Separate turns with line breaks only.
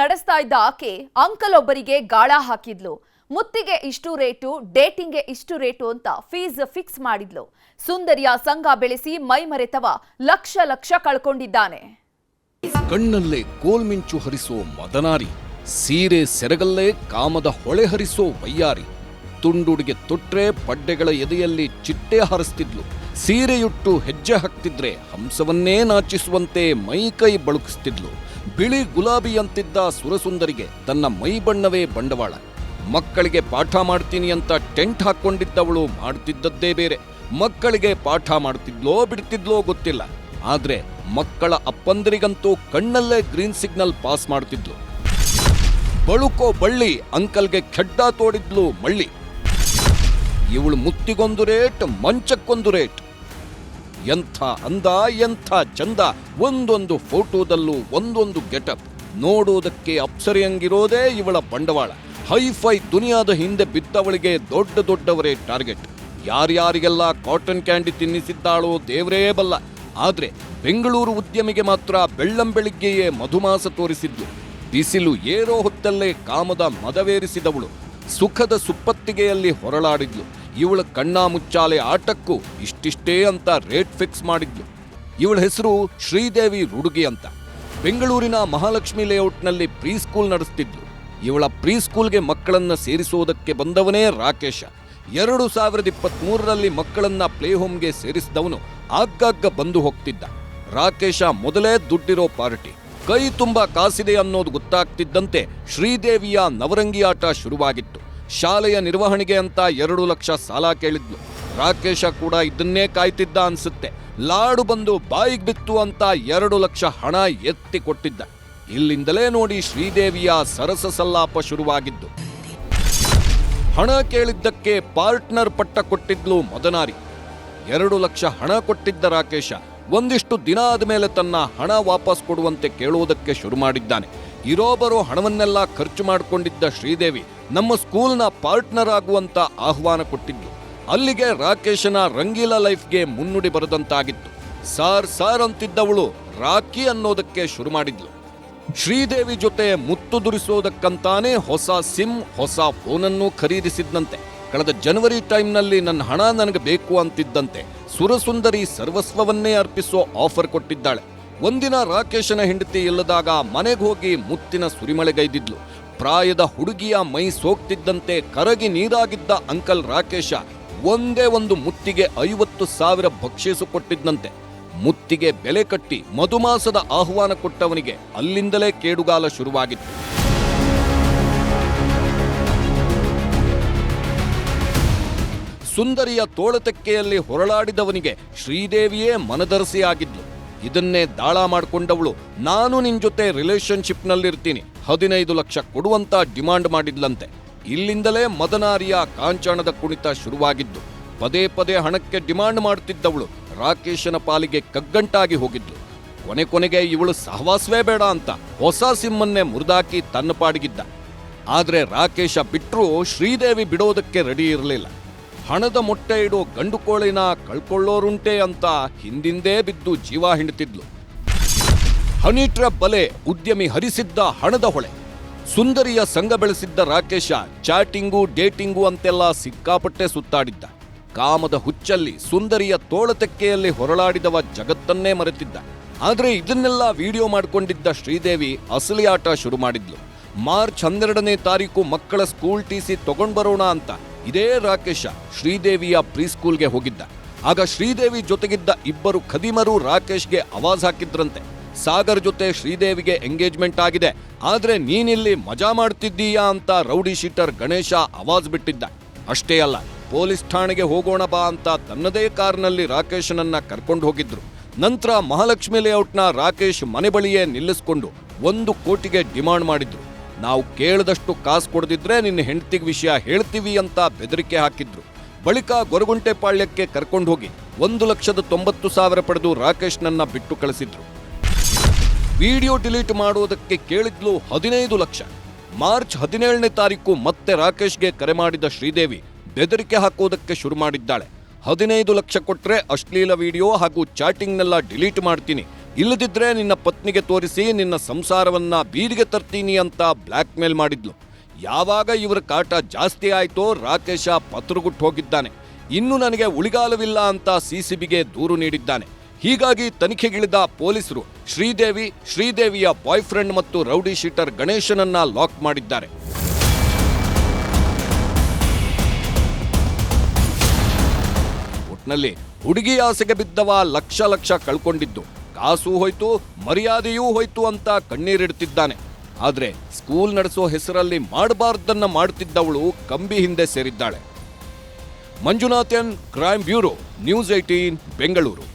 ನಡೆಸ್ತಾ ಇದ್ದ ಆಕೆ ಅಂಕಲ್ ಒಬ್ಬರಿಗೆ ಗಾಳ ಹಾಕಿದ್ಲು. ಮುತ್ತಿಗೆ ಇಷ್ಟು ರೇಟು, ಡೇಟಿಂಗ್ಗೆ ಇಷ್ಟು ರೇಟು ಅಂತ ಫೀಸ್ ಫಿಕ್ಸ್ ಮಾಡಿದ್ಲು. ಸುಂದರಿಯ ಸಂಘ ಬೆಳೆಸಿ ಮೈಮರೆತವ ಲಕ್ಷ ಲಕ್ಷ ಕಳ್ಕೊಂಡಿದ್ದಾನೆ.
ಕಣ್ಣಲ್ಲೇ ಕೋಲ್ಮಿಂಚು ಹರಿಸೋ ಮದನಾರಿ, ಸೀರೆ ಸೆರಗಲ್ಲೇ ಕಾಮದ ಹೊಳೆ ಹರಿಸೋ ವಯ್ಯಾರಿ, ತುಂಡುಡಿಗೆ ತೊಟ್ರೆ ಪಡ್ಡೆಗಳ ಎದೆಯಲ್ಲಿ ಚಿಟ್ಟೆ ಹರಿಸ್ತಿದ್ಲು. ಸೀರೆಯುಟ್ಟು ಹೆಜ್ಜೆ ಹಾಕ್ತಿದ್ರೆ ಹಂಸವನ್ನೇ ನಾಚಿಸುವಂತೆ ಮೈಕೈ ಬಳುಕಿಸ್ತಿದ್ಲು. ಬಿಳಿ ಗುಲಾಬಿಯಂತಿದ್ದ ಸುರಸುಂದರಿಗೆ ತನ್ನ ಮೈ ಬಣ್ಣವೇ ಬಂಡವಾಳ. ಮಕ್ಕಳಿಗೆ ಪಾಠ ಮಾಡ್ತೀನಿ ಅಂತ ಟೆಂಟ್ ಹಾಕ್ಕೊಂಡಿದ್ದವಳು ಮಾಡ್ತಿದ್ದದ್ದೇ ಬೇರೆ. ಮಕ್ಕಳಿಗೆ ಪಾಠ ಮಾಡ್ತಿದ್ಲೋ ಬಿಡ್ತಿದ್ಲೋ ಗೊತ್ತಿಲ್ಲ. ಆದ್ರೆ ಮಕ್ಕಳ ಅಪ್ಪಂದರಿಗಂತೂ ಕಣ್ಣಲ್ಲೇ ಗ್ರೀನ್ ಸಿಗ್ನಲ್ ಪಾಸ್ ಮಾಡ್ತಿದ್ಲು. ಬಳುಕೋ ಬಳ್ಳಿ ಅಂಕಲ್ಗೆ ಖೆಡ್ಡ ತೋಡಿದ್ಲು ಮಳ್ಳಿ. ಇವಳು ಮುತ್ತಿಗೊಂದು ರೇಟ್, ಮಂಚಕ್ಕೊಂದು ರೇಟ್. ಎಂಥ ಅಂದ, ಎಂಥ ಚಂದ. ಒಂದೊಂದು ಫೋಟೋದಲ್ಲೂ ಒಂದೊಂದು ಗೆಟಪ್. ನೋಡೋದಕ್ಕೆ ಅಪ್ಸರಿಯಂಗಿರೋದೇ ಇವಳ ಬಂಡವಾಳ. ಹೈಫೈ ದುನಿಯಾದ ಹಿಂದೆ ಬಿದ್ದವಳಿಗೆ ದೊಡ್ಡ ದೊಡ್ಡವರೇ ಟಾರ್ಗೆಟ್. ಯಾರ್ಯಾರಿಗೆಲ್ಲ ಕಾಟನ್ ಕ್ಯಾಂಡಿ ತಿನ್ನಿಸಿದ್ದಾಳೋ ದೇವರೇ ಬಲ್ಲ. ಆದರೆ ಬೆಂಗಳೂರು ಉದ್ಯಮಿಗೆ ಮಾತ್ರ ಬೆಳ್ಳಂಬೆಳಿಗ್ಗೆಯೇ ಮಧುಮಾಸ ತೋರಿಸಿದ್ಲು ಬಿಸಿಲು ಏರೋ ಹೊತ್ತಲ್ಲೇ ಕಾಮದ ಮದವೇರಿಸಿದವಳು. ಸುಖದ ಸುಪ್ಪತ್ತಿಗೆಯಲ್ಲಿ ಹೊರಳಾಡಿದ್ಲು. ಇವಳ ಕಣ್ಣಾ ಮುಚ್ಚಾಲೆ ಆಟಕ್ಕೂ ಇಷ್ಟಿಷ್ಟೇ ಅಂತ ರೇಟ್ ಫಿಕ್ಸ್ ಮಾಡಿದ್ಲು. ಇವಳ ಹೆಸರು ಶ್ರೀದೇವಿ ರುಡುಗಿ ಅಂತ. ಬೆಂಗಳೂರಿನ ಮಹಾಲಕ್ಷ್ಮಿ ಲೇಔಟ್ನಲ್ಲಿ ಪ್ರೀ ಸ್ಕೂಲ್ ನಡೆಸ್ತಿದ್ಲು. ಇವಳ ಪ್ರೀ ಸ್ಕೂಲ್ಗೆ ಮಕ್ಕಳನ್ನ ಸೇರಿಸುವುದಕ್ಕೆ ಬಂದವನೇ ರಾಕೇಶ. ಎರಡು ಸಾವಿರದ ಇಪ್ಪತ್ಮೂರರಲ್ಲಿ ಮಕ್ಕಳನ್ನ ಪ್ಲೇ ಹೋಮ್ಗೆ ಸೇರಿಸಿದವನು ಆಗಾಗ ಬಂದು ಹೋಗ್ತಿದ್ದ. ರಾಕೇಶ ಮೊದಲೇ ದುಡ್ಡಿರೋ ಪಾರ್ಟಿ. ಕೈ ತುಂಬ ಕಾಸಿದೆ ಅನ್ನೋದು ಗೊತ್ತಾಗ್ತಿದ್ದಂತೆ ಶ್ರೀದೇವಿಯ ನವರಂಗಿ ಆಟ ಶುರುವಾಗಿತ್ತು. ಶಾಲೆಯ ನಿರ್ವಹಣೆಗೆ ಅಂತ ಎರಡು ಲಕ್ಷ ಸಾಲ ಕೇಳಿದ್ಲು. ರಾಕೇಶ ಕೂಡ ಇದನ್ನೇ ಕಾಯ್ತಿದ್ದ ಅನ್ಸುತ್ತೆ. ಲಾಡು ಬಂದು ಬಾಯಿಗೆ ಬಿತ್ತು ಅಂತ ಎರಡು ಲಕ್ಷ ಹಣ ಎತ್ತಿ ಕೊಟ್ಟಿದ್ದ. ಇಲ್ಲಿಂದಲೇ ನೋಡಿ ಶ್ರೀದೇವಿಯ ಸರಸ ಸಲ್ಲಾಪ ಶುರುವಾಗಿದ್ದು. ಹಣ ಕೇಳಿದ್ದಕ್ಕೆ ಪಾರ್ಟ್ನರ್ ಪಟ್ಟ ಕೊಟ್ಟಿದ್ಲು ಮೊದನಾರಿ. ಎರಡು ಲಕ್ಷ ಹಣ ಕೊಟ್ಟಿದ್ದ ರಾಕೇಶ. ಒಂದಿಷ್ಟು ದಿನ ಆದಮೇಲೆ ತನ್ನ ಹಣ ವಾಪಸ್ ಕೊಡುವಂತೆ ಕೇಳುವುದಕ್ಕೆ ಶುರು ಮಾಡಿದ್ದಾನೆ. ಇರೋ ಬರೋ ಹಣವನ್ನೆಲ್ಲ ಖರ್ಚು ಮಾಡಿಕೊಂಡಿದ್ದ ಶ್ರೀದೇವಿ ನಮ್ಮ ಸ್ಕೂಲ್ನ ಪಾರ್ಟ್ನರ್ ಆಗುವಂತ ಆಹ್ವಾನ ಕೊಟ್ಟಿದ್ದು. ಅಲ್ಲಿಗೆ ರಾಕೇಶನ ರಂಗೀಲ ಲೈಫ್ಗೆ ಮುನ್ನುಡಿ ಬರೆದಂತಾಗಿತ್ತು. ಸಾರ್ ಸಾರ್ ಅಂತಿದ್ದವಳು ರಾಕಿ ಅನ್ನೋದಕ್ಕೆ ಶುರು ಮಾಡಿದ್ಲು. ಶ್ರೀದೇವಿ ಜೊತೆ ಮುತ್ತುದುರಿಸೋದಕ್ಕಂತಾನೆ ಹೊಸ ಸಿಮ್, ಹೊಸ ಫೋನನ್ನು ಖರೀದಿಸಿದ್ನಂತೆ. ಕಳೆದ ಜನವರಿ ಟೈಮ್ನಲ್ಲಿ ನನ್ನ ಹಣ ನನಗೆ ಬೇಕು ಅಂತಿದ್ದಂತೆ ಸುರಸುಂದರಿ ಸರ್ವಸ್ವವನ್ನೇ ಅರ್ಪಿಸೋ ಆಫರ್ ಕೊಟ್ಟಿದ್ದಾಳೆ. ಒಂದಿನ ರಾಕೇಶನ ಹೆಂಡತಿ ಇಲ್ಲದಾಗ ಮನೆಗೆ ಹೋಗಿ ಮುತ್ತಿನ ಸುರಿಮಳೆಗೈದಿದ್ಲು. ಪ್ರಾಯದ ಹುಡುಗಿಯ ಮೈ ಸೋಕ್ತಿದ್ದಂತೆ ಕರಗಿ ನೀರಾಗಿದ್ದ ಅಂಕಲ್ ರಾಕೇಶ ಒಂದೇ ಒಂದು ಮುತ್ತಿಗೆ ಐವತ್ತು ಸಾವಿರ ಬಕ್ಷೀಸು ಕೊಟ್ಟಿದ್ದಂತೆ ಮುತ್ತಿಗೆ ಬೆಲೆ ಕಟ್ಟಿ ಮಧುಮಾಸದ ಆಹ್ವಾನ ಕೊಟ್ಟವನಿಗೆ ಅಲ್ಲಿಂದಲೇ ಕೇಡುಗಾಲ ಶುರುವಾಗಿತ್ತು. ಸುಂದರಿಯ ತೋಳತೆಕ್ಕೆಯಲ್ಲಿ ಹೊರಳಾಡಿದವನಿಗೆ ಶ್ರೀದೇವಿಯೇ ಮನದರಸಿಯಾಗಿದ್ಲು ಇದನ್ನೇ ದಾಳ ಮಾಡಿಕೊಂಡವಳು. ನಾನು ನಿನ್ ಜೊತೆ ರಿಲೇಶನ್ಶಿಪ್ನಲ್ಲಿರ್ತೀನಿ ಹದಿನೈದು ಲಕ್ಷ ಕೊಡುವಂತ ಡಿಮಾಂಡ್ ಮಾಡಿದ್ಲಂತೆ. ಇಲ್ಲಿಂದಲೇ ಮದನಾರಿಯ ಕಾಂಚಾಣದ ಕುಣಿತ ಶುರುವಾಗಿದ್ದು, ಪದೇ ಪದೇ ಹಣಕ್ಕೆ ಡಿಮಾಂಡ್ ಮಾಡ್ತಿದ್ದವಳು ರಾಕೇಶನ ಪಾಲಿಗೆ ಕಗ್ಗಂಟಾಗಿ ಹೋಗಿದ್ದು. ಕೊನೆ ಕೊನೆಗೆ ಇವಳು ಸಹವಾಸವೇ ಬೇಡ ಅಂತ ಹೊಸ ಸಿಮ್ಮನ್ನೇ ಮುರಿದಾಕಿ ತನ್ನ ಪಾಡಿಗಿದ್ದ. ಆದ್ರೆ ರಾಕೇಶ ಬಿಟ್ಟರೂ ಶ್ರೀದೇವಿ ಬಿಡೋದಕ್ಕೆ ರೆಡಿ ಇರಲಿಲ್ಲ. ಹಣದ ಮೊಟ್ಟೆ ಇಡೋ ಗಂಡುಕೋಳಿನ ಕಳ್ಕೊಳ್ಳೋರುಂಟೆ ಅಂತ ಹಿಂದಿಂದೇ ಬಿದ್ದು ಜೀವ ಹಿಂಡ್ತಿದ್ಲು. ಹನಿ ಟ್ರ್ಯಾಪ್ ಬಲೆ ಉದ್ಯಮಿ ಹರಿಸಿದ್ದ ಹಣದ ಹೊಳೆ. ಸುಂದರಿಯ ಸಂಘ ಬೆಳೆಸಿದ್ದ ರಾಕೇಶ ಚಾಟಿಂಗು, ಡೇಟಿಂಗು ಅಂತೆಲ್ಲ ಸಿಕ್ಕಾಪಟ್ಟೆ ಸುತ್ತಾಡಿದ್ದ. ಕಾಮದ ಹುಚ್ಚಲ್ಲಿ ಸುಂದರಿಯ ತೋಳತೆಕ್ಕೆಯಲ್ಲಿ ಹೊರಳಾಡಿದವ ಜಗತ್ತನ್ನೇ ಮರೆತಿದ್ದ. ಆದರೆ ಇದನ್ನೆಲ್ಲ ವಿಡಿಯೋ ಮಾಡಿಕೊಂಡಿದ್ದ ಶ್ರೀದೇವಿ ಅಸಲಿ ಆಟ ಶುರು ಮಾಡಿದ್ಲು. ಮಾರ್ಚ್ ಹನ್ನೆರಡನೇ ತಾರೀಕು ಮಕ್ಕಳ ಸ್ಕೂಲ್ ಟಿಸಿ ಸಿ ಬರೋಣ ಅಂತ ಇದೇ ರಾಕೇಶ ಶ್ರೀದೇವಿಯ ಪ್ರೀಸ್ಕೂಲ್ಗೆ ಹೋಗಿದ್ದ. ಆಗ ಶ್ರೀದೇವಿ ಜೊತೆಗಿದ್ದ ಇಬ್ಬರು ಖದೀಮರು ರಾಕೇಶ್ಗೆ ಆವಾಜ್ ಹಾಕಿದ್ರಂತೆ. ಸಾಗರ್ ಜೊತೆ ಶ್ರೀದೇವಿಗೆ ಎಂಗೇಜ್ಮೆಂಟ್ ಆಗಿದೆ. ಆದ್ರೆ ನೀನಿಲ್ಲಿ ಮಜಾ ಮಾಡ್ತಿದ್ದೀಯಾ ಅಂತ ರೌಡಿ ಶೀಟರ್ ಗಣೇಶ ಆವಾಜ್ ಬಿಟ್ಟಿದ್ದ. ಅಷ್ಟೇ ಅಲ್ಲ, ಪೊಲೀಸ್ ಠಾಣೆಗೆ ಹೋಗೋಣ ಬಾ ಅಂತ ತನ್ನದೇ ಕಾರ್ನಲ್ಲಿ ರಾಕೇಶನನ್ನ ಕರ್ಕೊಂಡು ಹೋಗಿದ್ರು. ನಂತರ ಮಹಾಲಕ್ಷ್ಮಿ ಲೇಔಟ್ನ ರಾಕೇಶ್ ಮನೆ ಬಳಿಯೇ ನಿಲ್ಲಿಸ್ಕೊಂಡು ಒಂದು ಕೋಟಿಗೆ ಡಿಮಾಂಡ್ ಮಾಡಿದ್ರು. ನಾವು ಕೇಳದಷ್ಟು ಕಾಸು ಕೊಡದಿದ್ರೆ ನಿನ್ನ ಹೆಂಡತಿಗೆ ವಿಷಯ ಹೇಳ್ತೀವಿ ಅಂತ ಬೆದರಿಕೆ ಹಾಕಿದ್ರು. ಬಳಿಕ ಗೊರಗುಂಟೆಪಾಳ್ಯಕ್ಕೆ ಕರ್ಕೊಂಡು ಹೋಗಿ ಒಂದು ಲಕ್ಷದ ತೊಂಬತ್ತು ಸಾವಿರ ಪಡೆದು ರಾಕೇಶ್ನನ್ನ ಬಿಟ್ಟು ಕಳಿಸಿದ್ರು. ವಿಡಿಯೋ ಡಿಲೀಟ್ ಮಾಡುವುದಕ್ಕೆ ಕೇಳಿದ್ಲು ಹದಿನೈದು ಲಕ್ಷ. ಮಾರ್ಚ್ ಹದಿನೇಳನೇ ತಾರೀಕು ಮತ್ತೆ ರಾಕೇಶ್ಗೆ ಕರೆ ಮಾಡಿದ ಶ್ರೀದೇವಿ ಬೆದರಿಕೆ ಹಾಕೋದಕ್ಕೆ ಶುರು ಮಾಡಿದ್ದಾಳೆ. ಹದಿನೈದು ಲಕ್ಷ ಕೊಟ್ಟರೆ ಅಶ್ಲೀಲ ವಿಡಿಯೋ ಹಾಗೂ ಚಾಟಿಂಗ್ನೆಲ್ಲ ಡಿಲೀಟ್ ಮಾಡ್ತೀನಿ. ಇಲ್ಲದಿದ್ರೆ ನಿನ್ನ ಪತ್ನಿಗೆ ತೋರಿಸಿ ನಿನ್ನ ಸಂಸಾರವನ್ನ ಬೀದಿಗೆ ತರ್ತೀನಿ ಅಂತ ಬ್ಲ್ಯಾಕ್ ಮೇಲ್ ಮಾಡಿದ್ಲು. ಯಾವಾಗ ಇವರ ಕಾಟ ಜಾಸ್ತಿ ಆಯ್ತೋ ರಾಕೇಶ ಪತ್ರಗುಟ್ಟು ಹೋಗಿದ್ದಾನೆ. ಇನ್ನು ನನಗೆ ಉಳಿಗಾಲವಿಲ್ಲ ಅಂತ ಸಿಸಿಬಿಗೆ ದೂರು ನೀಡಿದ್ದಾನೆ. ಹೀಗಾಗಿ ತನಿಖೆಗಿಳಿದ ಪೊಲೀಸರು ಶ್ರೀದೇವಿ, ಶ್ರೀದೇವಿಯ ಬಾಯ್ ಫ್ರೆಂಡ್ ಮತ್ತು ರೌಡಿ ಶೀಟರ್ ಗಣೇಶನನ್ನ ಲಾಕ್ ಮಾಡಿದ್ದಾರೆ. ಒಟ್ನಲ್ಲಿ ಹುಡುಗಿ ಆಸೆಗೆ ಬಿದ್ದವ ಲಕ್ಷ ಲಕ್ಷ ಕಳ್ಕೊಂಡಿದ್ದು. ಕಾಸು ಹೋಯ್ತು, ಮರ್ಯಾದೆಯೂ ಹೋಯ್ತು ಅಂತ ಕಣ್ಣೀರಿಡ್ತಿದ್ದಾನೆ. ಆದ್ರೆ ಸ್ಕೂಲ್ ನಡೆಸೋ ಹೆಸರಲ್ಲಿ ಮಾಡಬಾರ್ದನ್ನ ಮಾಡ್ತಿದ್ದವಳು ಕಂಬಿ ಹಿಂದೆ ಸೇರಿದ್ದಾಳೆ. Manjunathan crime bureau, news eighteen Bengaluru.